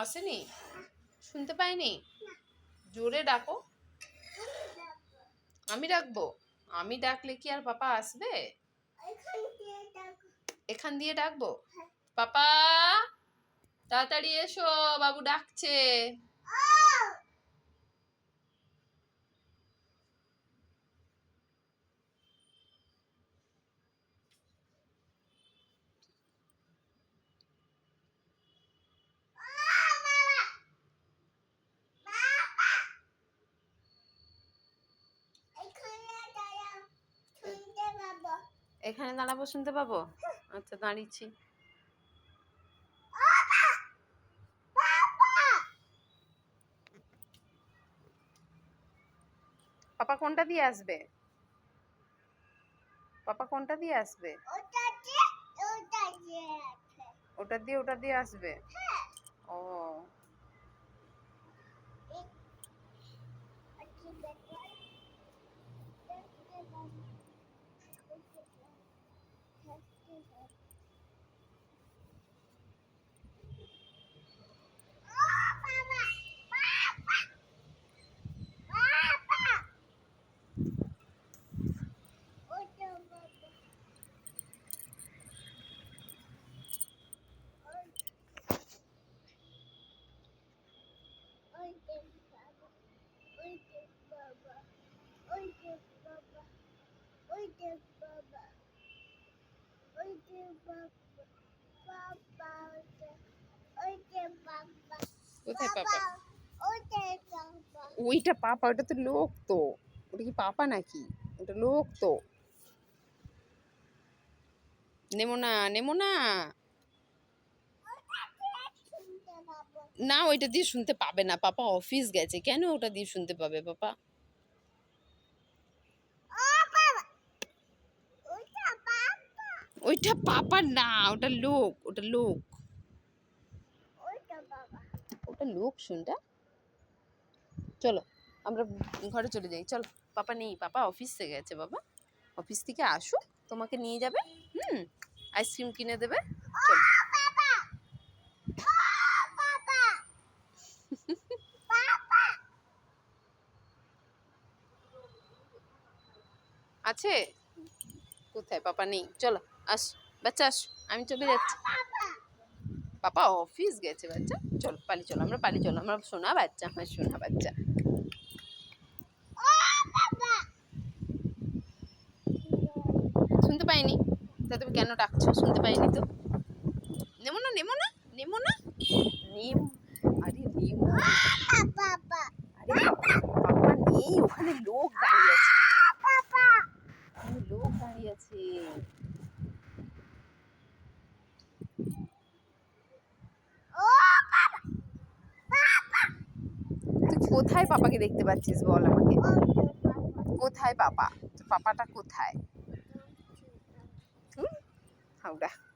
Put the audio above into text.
আসেনি? শুনতে পাইনি? জোরে ডাকো। আমি ডাকবো? আমি ডাকলে কি আর পাপা আসবে? এখান দিয়ে ডাকবো? পাপা, তাড়াতাড়ি এসো, বাবু ডাকছে। এখানে দাঁড়াবো শুনতে পাবো? আচ্ছা দাঁড়িয়েছি। পাপা কোনটা দিয়ে আসবে? পাপা কোনটা দিয়ে আসবে? ওটা দিয়ে ওটা দিয়ে আসবে। কোথায় পাপা ওইটা পাপা ওটা তো লোক তো ওটা কি পাপা নাকি? ওটা লোক তো। নেমো না নেমো না। না, ওইটা দিয়ে শুনতে পাবে না। পাপা অফিস গেছে। কেন ওটা দিয়ে শুনতে পাবে পাপা? ওইটা পাপা না, ওটা লোক ওটা লোক। ওটা লোক শুনটা। চলো, আমরা ঘরে চলে যাই, চলো। পাপা নেই পাপা অফিসে গেছে বাবা। অফিস থেকে আসুক তোমাকে নিয়ে যাবে হুম? আইসক্রিম কিনে দেবে আছে? কোথায়? পাপা নেই। চলো আস। বাচ্চা আস। আমি চলে যাচ্ছি। পাপা! অফিস গেছে বাচ্চা। চলো পালি চলো। আমরা পালি চলো। আমরা সোনা বাচ্চা আমার সোনা বাচ্চা শুনতে পাইনি। তা তুমি কেন ডাকছো? শুনতে পাইনি তো। নেমো না নেমো না নেমো না। নেম, আরে নেই লোক দাঁড়িয়ে আছে। লোক দাঁড়িয়ে আছে। তুই কোথায় পাপাকে দেখতে পাচ্ছিস বল আমাকে? কোথায় পাপা? পাপাটা কোথায়? হুম হাওড়া